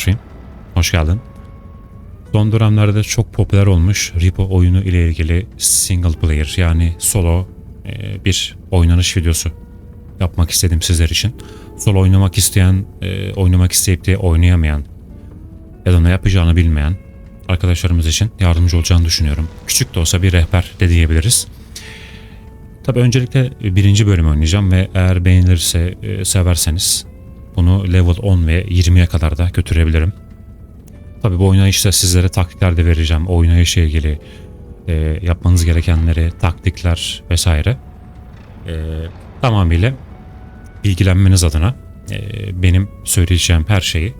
Sunshine. Hoş geldin. Son dönemlerde çok popüler olmuş Repo oyunu ile ilgili single player yani solo e, bir oynanış videosu yapmak istedim sizler için. Solo oynamak isteyen, e, oynamak isteyip de oynayamayan ya da ne yapacağını bilmeyen arkadaşlarımız için yardımcı olacağını düşünüyorum. Küçük de olsa bir rehber de diyebiliriz. Tabi öncelikle birinci bölümü oynayacağım ve eğer beğenilirse, e, severseniz bunu level 10 ve 20'ye kadar da götürebilirim. Tabi bu oynayışta sizlere taktikler de vereceğim. O oynayışla ilgili e, yapmanız gerekenleri, taktikler vesaire. E, tamamıyla bilgilenmeniz adına e, benim söyleyeceğim her şeyi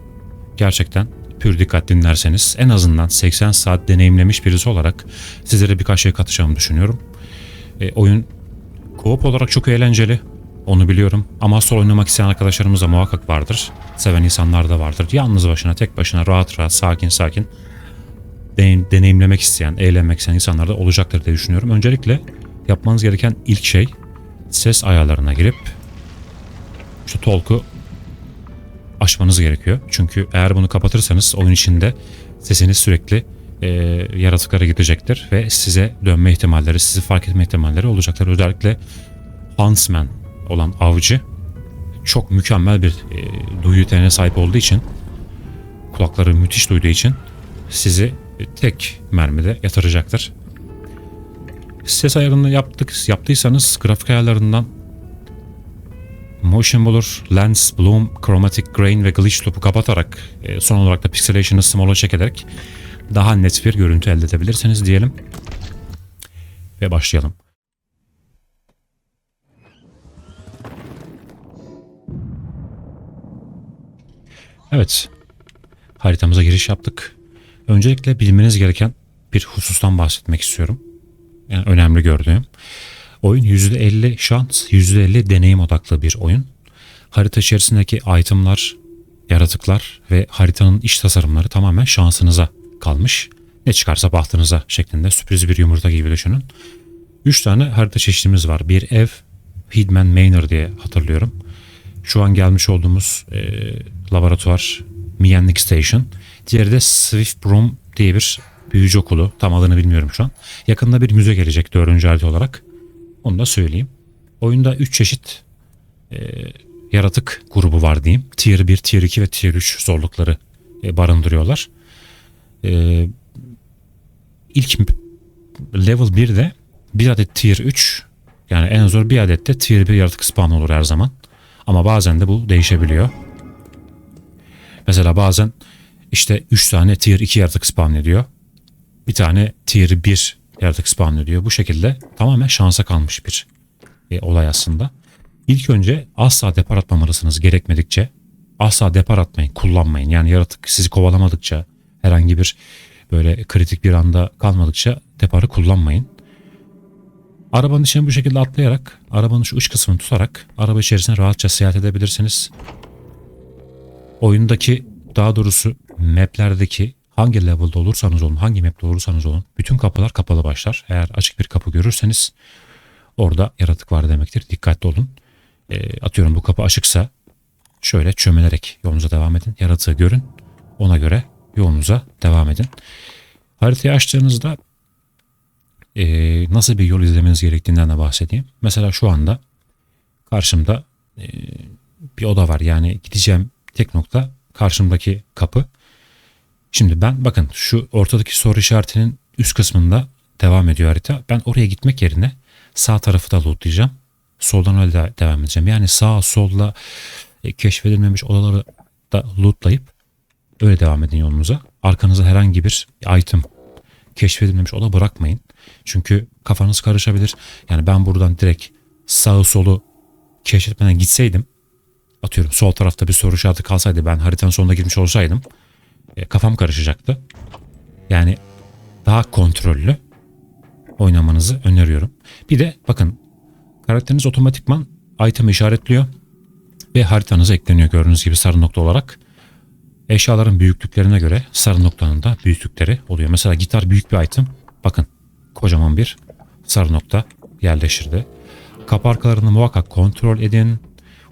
gerçekten pür dikkat dinlerseniz en azından 80 saat deneyimlemiş birisi olarak sizlere birkaç şey katacağımı düşünüyorum. E, oyun co-op olarak çok eğlenceli. Onu biliyorum. Ama solo oynamak isteyen arkadaşlarımız da muhakkak vardır. Seven insanlar da vardır. Yalnız başına, tek başına, rahat rahat, sakin sakin deneyim, deneyimlemek isteyen, eğlenmek isteyen insanlar da olacaktır diye düşünüyorum. Öncelikle yapmanız gereken ilk şey ses ayarlarına girip şu talk'u açmanız gerekiyor. Çünkü eğer bunu kapatırsanız oyun içinde sesiniz sürekli e, yaratıklara gidecektir ve size dönme ihtimalleri, sizi fark etme ihtimalleri olacaktır. Özellikle Huntsman olan avcı çok mükemmel bir e, duyu yeteneğine sahip olduğu için kulakları müthiş duyduğu için sizi tek mermide yatıracaktır. Ses ayarını yaptık, yaptıysanız grafik ayarlarından Motion Blur, Lens, Bloom, Chromatic Grain ve Glitch Loop'u kapatarak e, son olarak da Pixelation'ı small'a çekerek daha net bir görüntü elde edebilirsiniz diyelim. Ve başlayalım. Evet. Haritamıza giriş yaptık. Öncelikle bilmeniz gereken bir husustan bahsetmek istiyorum. Yani önemli gördüğüm. Oyun %50 şans, %50 deneyim odaklı bir oyun. Harita içerisindeki itemlar, yaratıklar ve haritanın iç tasarımları tamamen şansınıza kalmış. Ne çıkarsa bahtınıza şeklinde sürpriz bir yumurta gibi düşünün. 3 tane harita çeşitimiz var. Bir ev, Hidman Manor diye hatırlıyorum. Şu an gelmiş olduğumuz e, laboratuvar Miyanlik Station. Diğeri de Swift Broom diye bir büyücü okulu. Tam adını bilmiyorum şu an. Yakında bir müze gelecek dördüncü harita olarak. Onu da söyleyeyim. Oyunda 3 çeşit e, yaratık grubu var diyeyim. Tier 1, Tier 2 ve Tier 3 zorlukları e, barındırıyorlar. E, ilk level 1'de bir adet Tier 3 yani en zor bir adet de Tier 1 yaratık spawn olur her zaman. Ama bazen de bu değişebiliyor. Mesela bazen işte 3 tane Tier 2 yaratık spawn ediyor. Bir tane Tier 1 yaratık spawn ediyor. Bu şekilde tamamen şansa kalmış bir e, olay aslında. İlk önce asla depar atmamalısınız gerekmedikçe. Asla depar atmayın, kullanmayın. Yani yaratık sizi kovalamadıkça, herhangi bir böyle kritik bir anda kalmadıkça deparı kullanmayın. Arabanın içine bu şekilde atlayarak, arabanın şu uç kısmını tutarak araba içerisine rahatça seyahat edebilirsiniz. Oyundaki daha doğrusu maplerdeki hangi level'da olursanız olun, hangi map'te olursanız olun bütün kapılar kapalı başlar. Eğer açık bir kapı görürseniz orada yaratık var demektir. Dikkatli olun. E, atıyorum bu kapı açıksa şöyle çömelerek yolunuza devam edin. Yaratığı görün. Ona göre yolunuza devam edin. Haritayı açtığınızda e, nasıl bir yol izlemeniz gerektiğinden de bahsedeyim. Mesela şu anda karşımda e, bir oda var. Yani gideceğim tek nokta karşımdaki kapı. Şimdi ben bakın şu ortadaki soru işaretinin üst kısmında devam ediyor harita. Ben oraya gitmek yerine sağ tarafı da lootlayacağım. Soldan öyle de devam edeceğim. Yani sağ solla e, keşfedilmemiş odaları da lootlayıp öyle devam edin yolunuza. Arkanıza herhangi bir item keşfedilmemiş oda bırakmayın. Çünkü kafanız karışabilir. Yani ben buradan direkt sağı solu keşfetmeden gitseydim atıyorum sol tarafta bir soru işareti kalsaydı ben haritanın sonuna girmiş olsaydım e, kafam karışacaktı. Yani daha kontrollü oynamanızı öneriyorum. Bir de bakın karakteriniz otomatikman item işaretliyor ve haritanıza ekleniyor gördüğünüz gibi sarı nokta olarak. Eşyaların büyüklüklerine göre sarı noktanın da büyüklükleri oluyor. Mesela gitar büyük bir item. Bakın kocaman bir sarı nokta yerleştirdi. Kapı arkalarını muhakkak kontrol edin.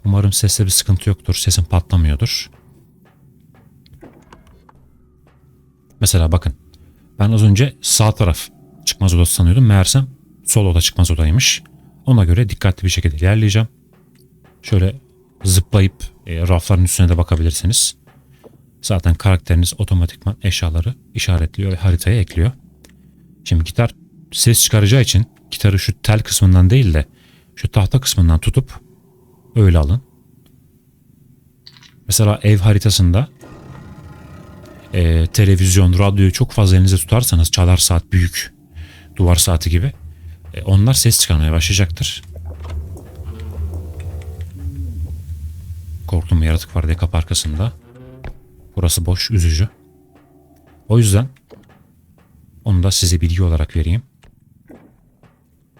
Umarım seste bir sıkıntı yoktur. Sesin patlamıyordur. Mesela bakın. Ben az önce sağ taraf çıkmaz odası sanıyordum. Meğersem sol oda çıkmaz odaymış. Ona göre dikkatli bir şekilde ilerleyeceğim. Şöyle zıplayıp e, rafların üstüne de bakabilirsiniz. Zaten karakteriniz otomatikman eşyaları işaretliyor ve haritaya ekliyor. Şimdi gitar ses çıkaracağı için gitarı şu tel kısmından değil de şu tahta kısmından tutup öyle alın. Mesela ev haritasında e, televizyon, radyoyu çok fazla elinize tutarsanız çalar saat büyük duvar saati gibi e, onlar ses çıkarmaya başlayacaktır. Korktuğum bir yaratık var diye arkasında. Burası boş, üzücü. O yüzden onu da size bilgi olarak vereyim.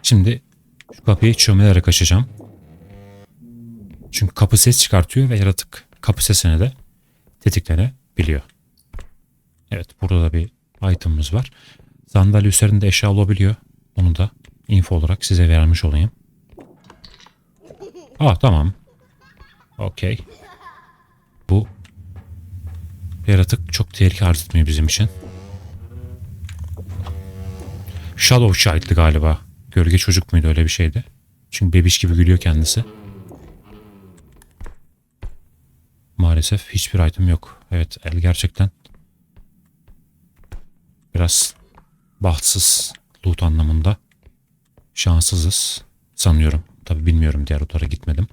Şimdi şu kapıyı çömelerek açacağım. Çünkü kapı ses çıkartıyor ve yaratık kapı sesine de tetiklenebiliyor. Evet burada da bir item'ımız var. Sandalye üzerinde eşya olabiliyor. Onu da info olarak size vermiş olayım. Ah tamam. Okey. Bu yaratık çok tehlike arz etmiyor bizim için. Shadow Child'dı galiba. Gölge çocuk muydu öyle bir şeydi. Çünkü bebiş gibi gülüyor kendisi. Maalesef hiçbir item yok. Evet el gerçekten biraz bahtsız loot anlamında şanssızız sanıyorum. Tabi bilmiyorum diğer otara gitmedim.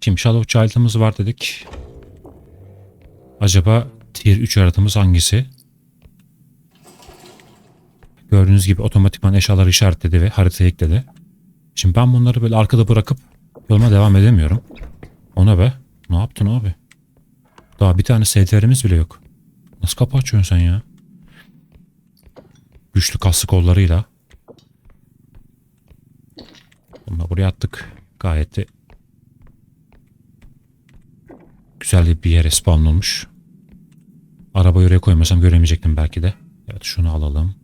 Şimdi Shadow Child'ımız var dedik. Acaba Tier 3 yaratımız hangisi? Gördüğünüz gibi otomatikman eşyaları işaretledi ve haritaya ekledi. Şimdi ben bunları böyle arkada bırakıp yoluma devam edemiyorum. Ona be. Ne yaptın abi? Daha bir tane STR'imiz bile yok. Nasıl kapı açıyorsun sen ya? Güçlü kaslı kollarıyla. Bunu buraya attık. Gayet de güzel bir yere spawn olmuş. Arabayı oraya koymasam göremeyecektim belki de. Evet şunu alalım.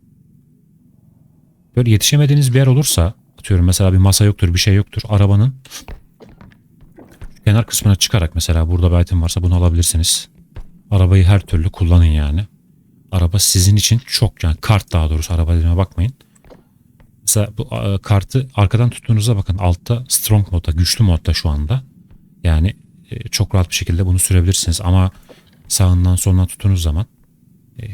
Böyle yetişemediğiniz bir yer olursa atıyorum mesela bir masa yoktur bir şey yoktur. Arabanın kenar kısmına çıkarak mesela burada bir item varsa bunu alabilirsiniz. Arabayı her türlü kullanın yani. Araba sizin için çok yani kart daha doğrusu araba dediğime bakmayın. Mesela bu kartı arkadan tuttuğunuzda bakın altta strong modda güçlü modda şu anda. Yani e, çok rahat bir şekilde bunu sürebilirsiniz ama sağından solundan tuttuğunuz zaman e,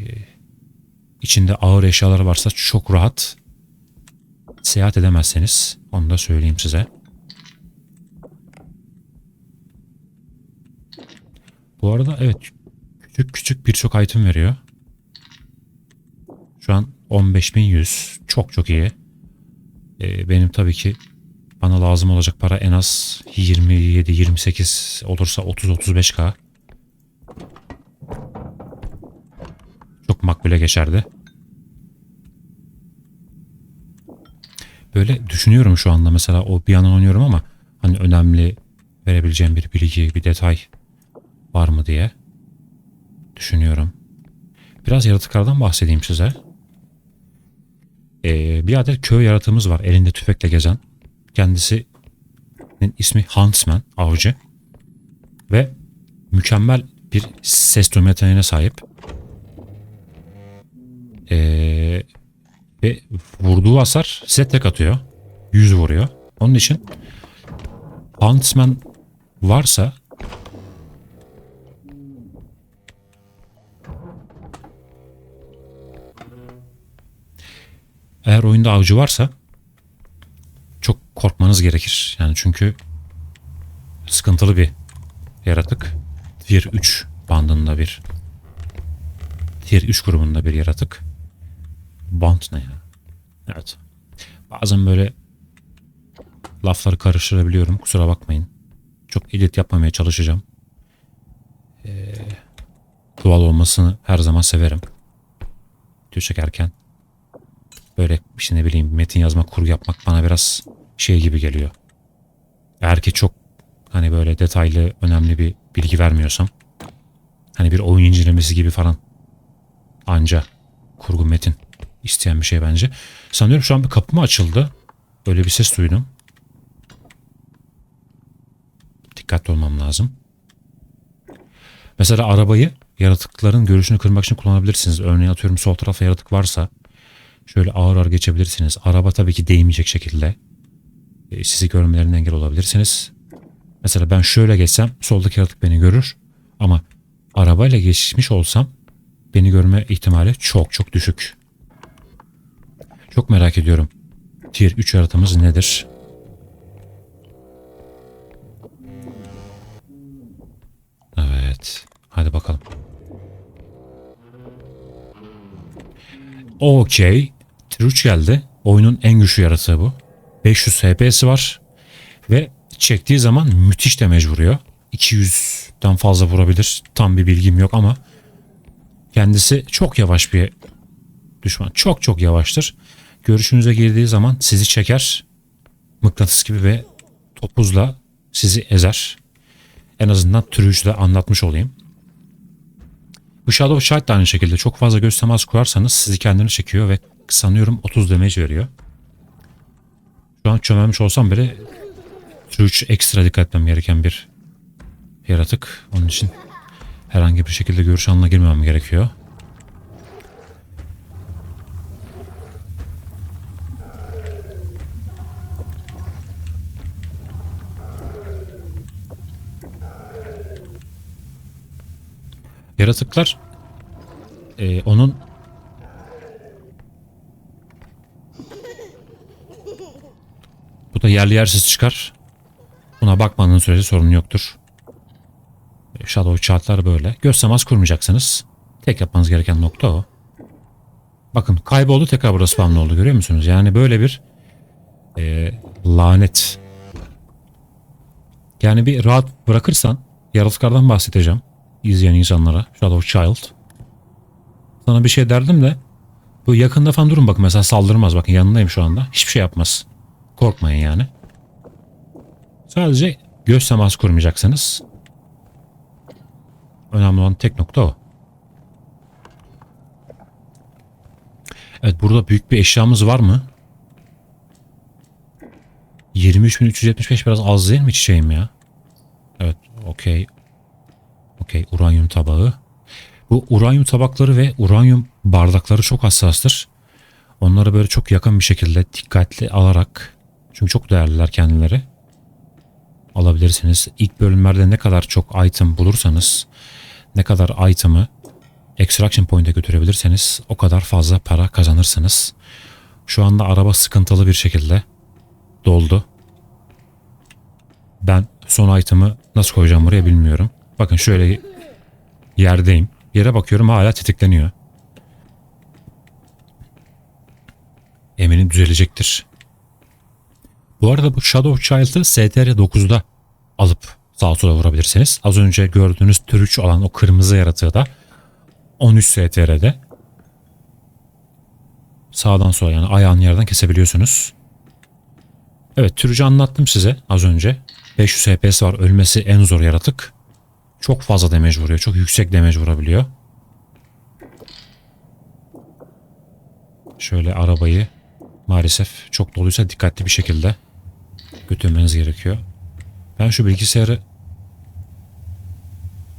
içinde ağır eşyalar varsa çok rahat seyahat edemezseniz onu da söyleyeyim size. Bu arada evet küçük küçük birçok item veriyor. Şu an 15.100 çok çok iyi. Ee, benim tabii ki bana lazım olacak para en az 27-28 olursa 30-35k. Çok makbule geçerdi. Böyle düşünüyorum şu anda mesela o bir yandan oynuyorum ama hani önemli verebileceğim bir bilgi, bir detay var mı diye düşünüyorum. Biraz yaratıklardan bahsedeyim size. Ee, bir adet köy yaratığımız var elinde tüfekle gezen. Kendisinin ismi Huntsman, avcı. Ve mükemmel bir ses duyma sahip. Ee, ve vurduğu hasar size tek atıyor. Yüz vuruyor. Onun için Huntsman varsa eğer oyunda avcı varsa çok korkmanız gerekir. Yani çünkü sıkıntılı bir yaratık. Tier 3 bandında bir Tier 3 grubunda bir yaratık. Band ne ya? Evet. Bazen böyle lafları karıştırabiliyorum. Kusura bakmayın. Çok edit yapmamaya çalışacağım. Ee, doğal olmasını her zaman severim. Video çekerken böyle işte ne bileyim metin yazmak, kurgu yapmak bana biraz şey gibi geliyor. Eğer ki çok hani böyle detaylı, önemli bir bilgi vermiyorsam hani bir oyun incelemesi gibi falan anca kurgu metin isteyen bir şey bence. Sanıyorum şu an bir kapı mı açıldı? Böyle bir ses duydum. Dikkatli olmam lazım. Mesela arabayı yaratıkların görüşünü kırmak için kullanabilirsiniz. Örneğin atıyorum sol tarafa yaratık varsa şöyle ağır ağır geçebilirsiniz. Araba tabii ki değmeyecek şekilde e, sizi görmelerine engel olabilirsiniz. Mesela ben şöyle geçsem soldaki yaratık beni görür ama arabayla geçmiş olsam beni görme ihtimali çok çok düşük. Çok merak ediyorum. Tier 3 yaratığımız nedir? Evet. Hadi bakalım. Okey. Tier 3 geldi. Oyunun en güçlü yaratığı bu. 500 HP'si var. Ve çektiği zaman müthiş damage vuruyor. 200'den fazla vurabilir. Tam bir bilgim yok ama kendisi çok yavaş bir düşman. Çok çok yavaştır. Görüşünüze girdiği zaman sizi çeker. Mıknatıs gibi ve topuzla sizi ezer. En azından türü de anlatmış olayım. Bu Shadow Child de aynı şekilde çok fazla göz teması kurarsanız sizi kendine çekiyor ve sanıyorum 30 damage veriyor. Şu an çömelmiş olsam bile Türüç ekstra dikkat etmem gereken bir yaratık. Onun için herhangi bir şekilde görüş alanına girmemem gerekiyor. Yaratıklar e, onun bu da yerli yersiz çıkar. Buna bakmadığın sürece sorun yoktur. E, Shadow chartlar böyle. Göz temas kurmayacaksınız. Tek yapmanız gereken nokta o. Bakın kayboldu tekrar burada spawn oldu görüyor musunuz? Yani böyle bir e, lanet. Yani bir rahat bırakırsan yaratıklardan bahsedeceğim izleyen insanlara. Shadow Child. Sana bir şey derdim de bu yakında falan durun bakın mesela saldırmaz bakın yanındayım şu anda. Hiçbir şey yapmaz. Korkmayın yani. Sadece göz teması kurmayacaksınız. Önemli olan tek nokta o. Evet burada büyük bir eşyamız var mı? 23.375 biraz az değil mi çiçeğim ya? Evet okey. Okey uranyum tabağı. Bu uranyum tabakları ve uranyum bardakları çok hassastır. Onları böyle çok yakın bir şekilde dikkatli alarak çünkü çok değerliler kendileri alabilirsiniz. İlk bölümlerde ne kadar çok item bulursanız ne kadar item'ı extraction point'e götürebilirseniz o kadar fazla para kazanırsınız. Şu anda araba sıkıntılı bir şekilde doldu. Ben son item'ı nasıl koyacağım buraya bilmiyorum. Bakın şöyle yerdeyim. Yere bakıyorum hala tetikleniyor. Eminim düzelecektir. Bu arada bu Shadow Child'ı STR 9'da alıp sağa sola vurabilirsiniz. Az önce gördüğünüz tür 3 olan o kırmızı yaratığı da 13 STR'de sağdan sola yani ayağın yerden kesebiliyorsunuz. Evet türücü anlattım size az önce. 500 HP'si var. Ölmesi en zor yaratık. Çok fazla damage vuruyor. Çok yüksek damage vurabiliyor. Şöyle arabayı maalesef çok doluysa dikkatli bir şekilde götürmeniz gerekiyor. Ben şu bilgisayarı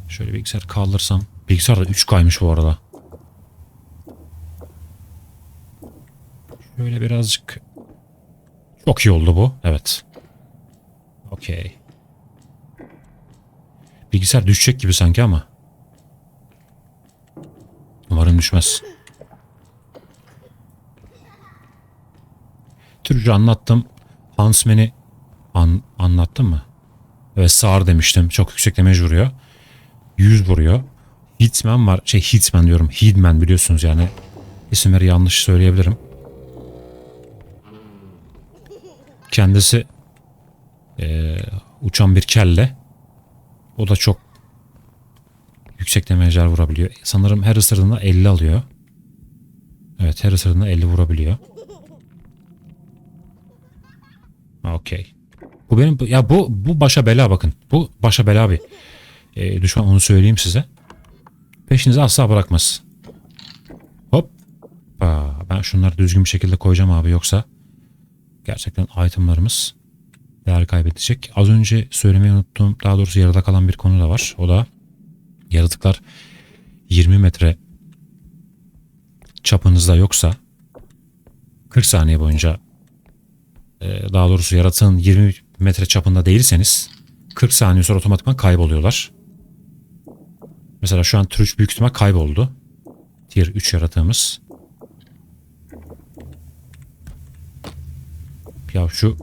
şöyle bilgisayar kaldırsam bilgisayar da 3 kaymış bu arada. Şöyle birazcık çok iyi oldu bu. Evet. Okey. Bilgisayar düşecek gibi sanki ama. Umarım düşmez. Türkçe anlattım. Huntsman'i an, anlattım mı? Evet sağır demiştim. Çok yüksek damage vuruyor. 100 vuruyor. Hitman var. Şey Hitman diyorum. Hitman biliyorsunuz yani. İsimleri yanlış söyleyebilirim. Kendisi e, uçan bir kelle. O da çok yüksek damage'ler vurabiliyor. Sanırım her ısırdığında 50 alıyor. Evet her ısırdığında 50 vurabiliyor. Okey. Bu benim ya bu bu başa bela bakın. Bu başa bela bir e, düşman onu söyleyeyim size. Peşinizi asla bırakmaz. Hop. Aa, ben şunları düzgün bir şekilde koyacağım abi yoksa gerçekten itemlarımız değer kaybedecek. Az önce söylemeyi unuttuğum daha doğrusu yarıda kalan bir konu da var. O da yaratıklar 20 metre çapınızda yoksa 40 saniye boyunca e, daha doğrusu yaratığın 20 metre çapında değilseniz 40 saniye sonra otomatikman kayboluyorlar. Mesela şu an 3 büyük ihtimal kayboldu. Tier 3 yaratığımız. Ya şu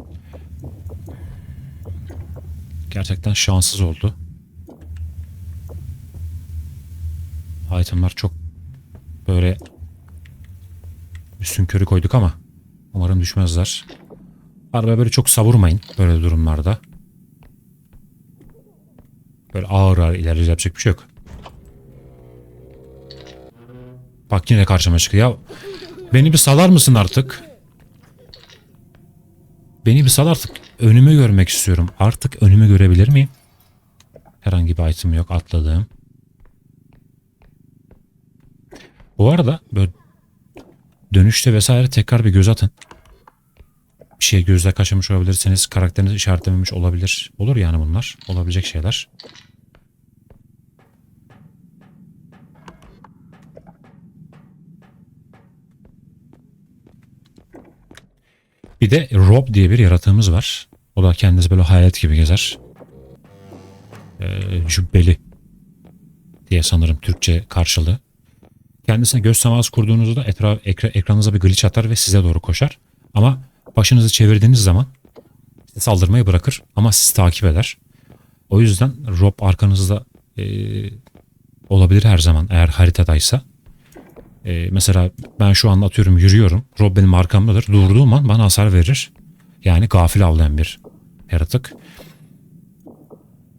gerçekten şanssız oldu. Itemlar çok böyle üstün körü koyduk ama umarım düşmezler. Arabaya böyle çok savurmayın böyle durumlarda. Böyle ağır ağır ilerleyecek bir şey yok. Bak yine karşıma çıktı ya. Beni bir salar mısın artık? Beni bir sal artık. Önümü görmek istiyorum. Artık önümü görebilir miyim? Herhangi bir item yok atladığım. Bu arada böyle dönüşte vesaire tekrar bir göz atın. Bir şey gözle kaçırmış olabilirsiniz. Karakterinizi işaretlememiş olabilir. Olur yani bunlar. Olabilecek şeyler. Bir de Rob diye bir yaratığımız var. O da kendisi böyle hayalet gibi gezer. Ee, cübbeli diye sanırım Türkçe karşılığı. Kendisine göz teması kurduğunuzda etraf, ekra, ekranınıza bir glitch atar ve size doğru koşar. Ama başınızı çevirdiğiniz zaman size saldırmayı bırakır ama sizi takip eder. O yüzden Rob arkanızda e, olabilir her zaman eğer haritadaysa. E, mesela ben şu an atıyorum yürüyorum. Rob benim arkamdadır. Durduğum an bana hasar verir. Yani gafil avlayan bir yaratık.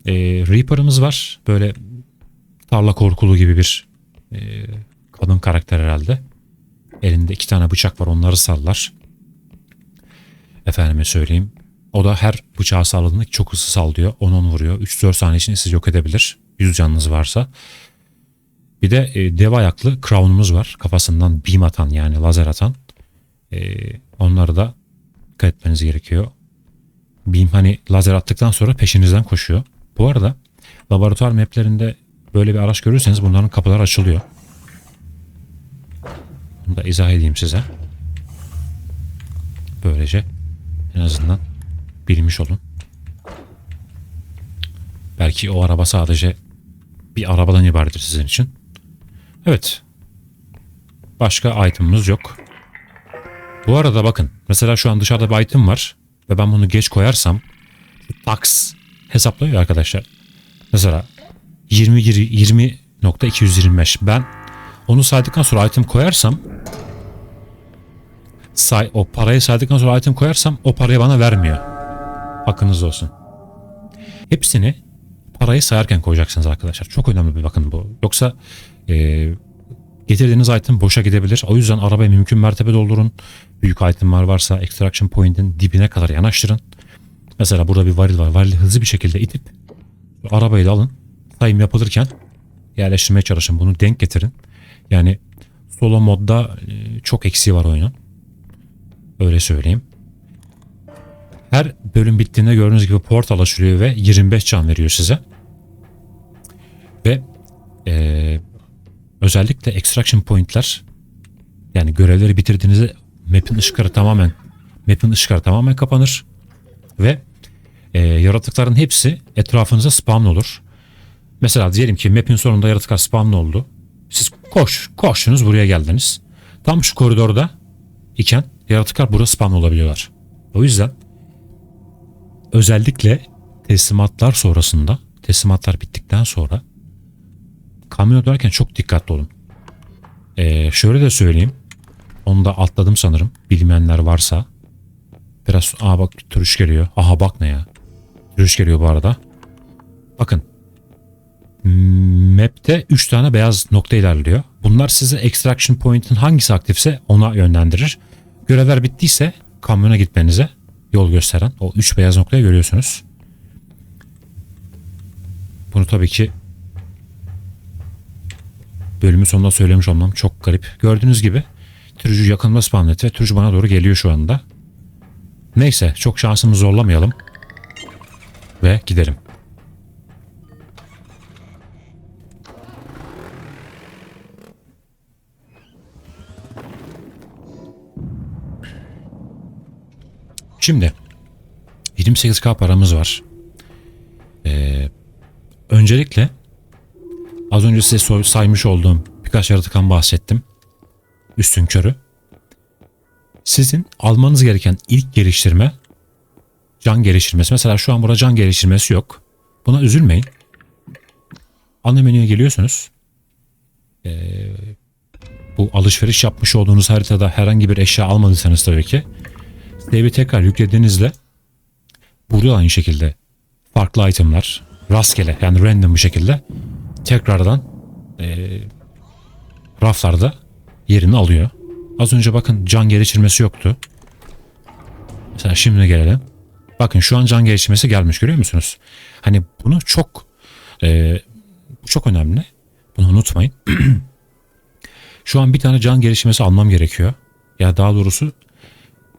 E, Reaper'ımız var. Böyle tarla korkulu gibi bir e, kadın karakter herhalde. Elinde iki tane bıçak var onları sallar. Efendime söyleyeyim. O da her bıçağı salladığında çok hızlı sallıyor. 10-10 vuruyor. 3-4 saniye içinde sizi yok edebilir. 100 canınız varsa. Bir de e, dev ayaklı crown'umuz var. Kafasından beam atan yani lazer atan. E, onları da dikkat etmeniz gerekiyor. Beam hani lazer attıktan sonra peşinizden koşuyor. Bu arada laboratuvar maplerinde böyle bir araç görürseniz bunların kapıları açılıyor. Bunu da izah edeyim size. Böylece en azından bilmiş olun. Belki o araba sadece bir arabadan ibarettir sizin için. Evet. Başka item'ımız yok. Bu arada bakın. Mesela şu an dışarıda bir item var. Ve ben bunu geç koyarsam tax hesaplıyor arkadaşlar. Mesela 20 20.225 ben onu saydıktan sonra item koyarsam say, o parayı saydıktan sonra item koyarsam o parayı bana vermiyor. Hakkınız olsun. Hepsini parayı sayarken koyacaksınız arkadaşlar. Çok önemli bir bakın bu. Yoksa e, getirdiğiniz item boşa gidebilir. O yüzden arabayı mümkün mertebe doldurun. Büyük itemler varsa extraction point'in dibine kadar yanaştırın. Mesela burada bir varil var. Varili hızlı bir şekilde itip arabayı da alın. Sayım yapılırken yerleştirmeye çalışın. Bunu denk getirin. Yani solo modda e, çok eksiği var oyunun. Öyle söyleyeyim. Her bölüm bittiğinde gördüğünüz gibi portal açılıyor ve 25 can veriyor size. Ve e, özellikle extraction point'ler yani görevleri bitirdiğinizde map'in ışıkları tamamen map'in ışıkları tamamen kapanır ve e, yaratıkların hepsi etrafınıza spawn olur. Mesela diyelim ki map'in sonunda yaratıklar spawn oldu. Siz koş, koştunuz buraya geldiniz. Tam şu koridorda iken yaratıklar burada spawn olabiliyorlar. O yüzden özellikle teslimatlar sonrasında, teslimatlar bittikten sonra kamyon dönerken çok dikkatli olun. Ee, şöyle de söyleyeyim. Onu da atladım sanırım. Bilmeyenler varsa. Biraz aa bak türüş geliyor. Aha bak ne ya. Türüş geliyor bu arada. Bakın. Map'te 3 tane beyaz nokta ilerliyor. Bunlar size extraction point'in hangisi aktifse ona yönlendirir. Görevler bittiyse kamyona gitmenize yol gösteren o 3 beyaz noktayı görüyorsunuz. Bunu tabii ki bölümün sonunda söylemiş olmam çok garip. Gördüğünüz gibi türücü yakınma spamlet ve türücü bana doğru geliyor şu anda. Neyse çok şansımızı zorlamayalım. Ve gidelim. Şimdi 28k paramız var. Ee, öncelikle az önce size saymış olduğum birkaç yaratıktan bahsettim. Üstün körü. Sizin almanız gereken ilk geliştirme can geliştirmesi. Mesela şu an burada can geliştirmesi yok. Buna üzülmeyin. Ana menüye geliyorsunuz. Ee, bu alışveriş yapmış olduğunuz haritada herhangi bir eşya almadıysanız tabii ki save'i tekrar yüklediğinizde burada aynı şekilde farklı itemler rastgele yani random bir şekilde tekrardan ee, raflarda yerini alıyor. Az önce bakın can geliştirmesi yoktu. Mesela şimdi gelelim. Bakın şu an can geliştirmesi gelmiş görüyor musunuz? Hani bunu çok e, çok önemli. Bunu unutmayın. şu an bir tane can geliştirmesi almam gerekiyor. Ya daha doğrusu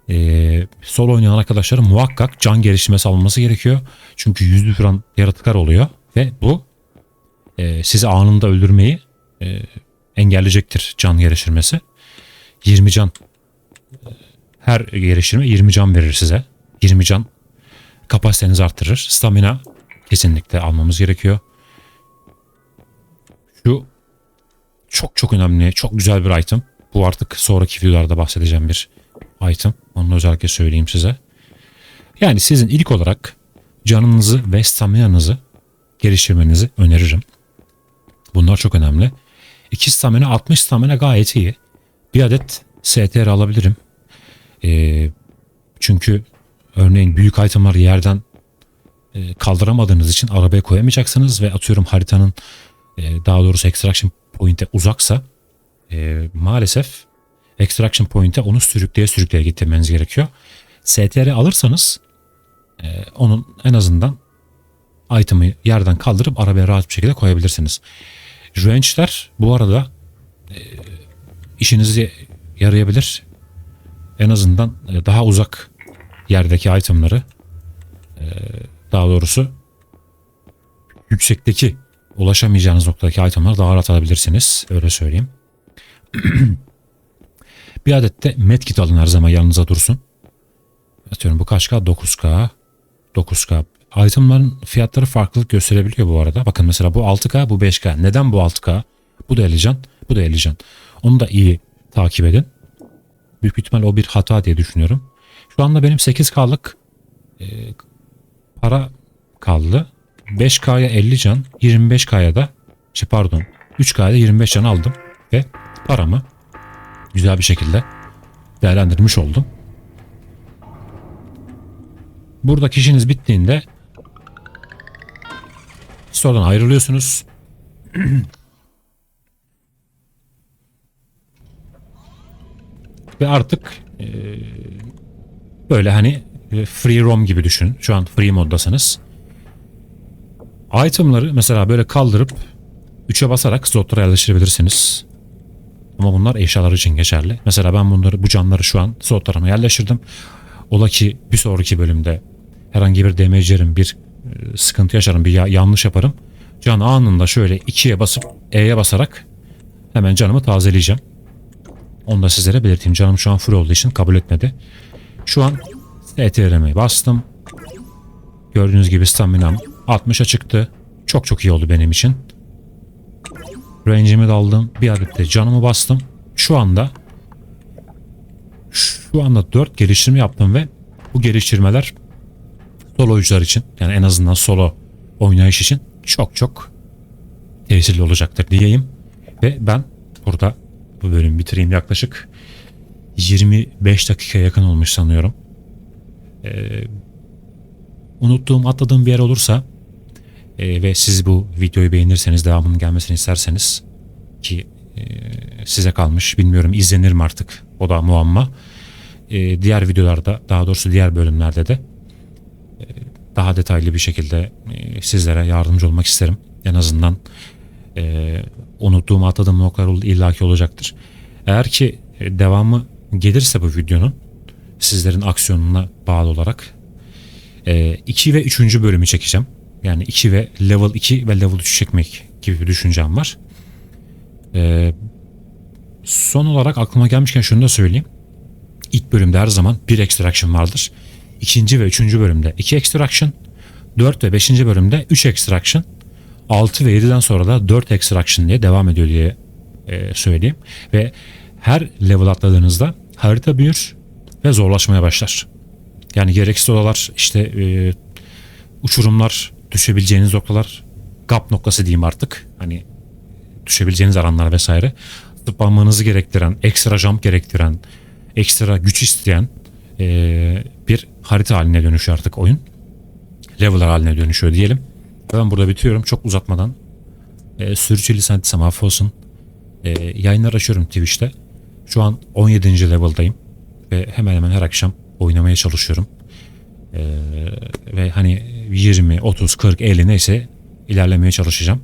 e, solo oynayan arkadaşların muhakkak can geliştirmesi alması gerekiyor. Çünkü yüzü duran yaratıklar oluyor ve bu e, sizi anında öldürmeyi e, engelleyecektir can geliştirmesi. 20 can e, her geliştirme 20 can verir size. 20 can kapasitenizi arttırır. Stamina kesinlikle almamız gerekiyor. Şu çok çok önemli, çok güzel bir item. Bu artık sonraki videolarda bahsedeceğim bir item. Onu özellikle söyleyeyim size. Yani sizin ilk olarak canınızı ve staminanızı geliştirmenizi öneririm. Bunlar çok önemli. 2 stamina 60 stamina gayet iyi. Bir adet STR alabilirim. Ee, çünkü örneğin büyük itemları yerden e, kaldıramadığınız için arabaya koyamayacaksınız ve atıyorum haritanın e, daha doğrusu extraction point'e uzaksa e, maalesef extraction point'e onu sürükleye sürükleye getirmeniz gerekiyor. STR alırsanız e, onun en azından item'ı yerden kaldırıp arabaya rahat bir şekilde koyabilirsiniz. Range'ler bu arada e, işinizi yarayabilir. En azından e, daha uzak yerdeki itemları e, daha doğrusu yüksekteki ulaşamayacağınız noktadaki itemları daha rahat alabilirsiniz. Öyle söyleyeyim. bir adet de medkit alın her zaman yanınıza dursun. Atıyorum bu kaç K? 9K. 9K. Itemların fiyatları farklılık gösterebiliyor bu arada. Bakın mesela bu 6K bu 5K. Neden bu 6K? Bu da 50 can. Bu da 50 can. Onu da iyi takip edin. Büyük ihtimal o bir hata diye düşünüyorum. Şu anda benim 8K'lık e, para kaldı. 5K'ya 50 can, 25K'ya da şey pardon 3K'ya da 25 can aldım ve paramı güzel bir şekilde değerlendirmiş oldum. Buradaki işiniz bittiğinde store'dan ayrılıyorsunuz. ve artık e, böyle hani e, free roam gibi düşünün. Şu an free moddasınız. Itemları mesela böyle kaldırıp 3'e basarak slotlara yerleştirebilirsiniz. Ama bunlar eşyalar için geçerli. Mesela ben bunları bu canları şu an slotlarıma yerleştirdim. Ola ki bir sonraki bölümde herhangi bir damage'lerim bir sıkıntı yaşarım bir ya- yanlış yaparım. Can anında şöyle 2'ye basıp E'ye basarak hemen canımı tazeleyeceğim. Onu da sizlere belirteyim. Canım şu an full olduğu için kabul etmedi. Şu an STRM'e bastım. Gördüğünüz gibi staminam 60'a çıktı. Çok çok iyi oldu benim için. Range'imi de aldım. Bir adet de canımı bastım. Şu anda şu anda 4 geliştirme yaptım ve bu geliştirmeler solo oyuncular için yani en azından solo oynayış için çok çok tesirli olacaktır diyeyim. Ve ben burada bu bölümü bitireyim yaklaşık 25 dakika yakın olmuş sanıyorum. Ee, unuttuğum atladığım bir yer olursa e, ve siz bu videoyu beğenirseniz devamının gelmesini isterseniz ki e, size kalmış bilmiyorum izlenir mi artık o da muamma. E, diğer videolarda daha doğrusu diğer bölümlerde de daha detaylı bir şekilde e, sizlere yardımcı olmak isterim. En azından e, unuttuğum atladığım noktalar illaki olacaktır. Eğer ki e, devamı gelirse bu videonun sizlerin aksiyonuna bağlı olarak 2 ve 3. bölümü çekeceğim. Yani 2 ve level 2 ve level 3 çekmek gibi bir düşüncem var. E, son olarak aklıma gelmişken şunu da söyleyeyim. İlk bölümde her zaman bir extraction vardır. İkinci ve üçüncü bölümde 2 extraction, 4 ve 5. bölümde 3 extraction, 6 ve 7'den sonra da 4 extraction diye devam ediyor diye e, söyleyeyim. Ve her level atladığınızda harita büyür ve zorlaşmaya başlar. Yani gereksiz odalar, işte e, uçurumlar, düşebileceğiniz noktalar, gap noktası diyeyim artık. Hani düşebileceğiniz alanlar vesaire. Zıplamanızı gerektiren, ekstra jump gerektiren, ekstra güç isteyen e, bir harita haline dönüşüyor artık oyun. Leveler haline dönüşüyor diyelim. Ben burada bitiyorum çok uzatmadan. E, sürçülisantisem affolsun. E, yayınlar açıyorum Twitch'te. Şu an 17. level'dayım. Ve hemen hemen her akşam oynamaya çalışıyorum. E, ve hani 20, 30, 40, 50 neyse ilerlemeye çalışacağım.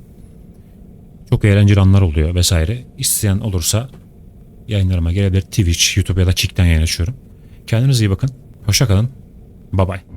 Çok eğlenceli anlar oluyor vesaire. İsteyen olursa yayınlarıma gelebilir. Twitch, YouTube ya da Kick'ten yayın açıyorum. Kendinize iyi bakın. Hoşça kalın. Bye bye.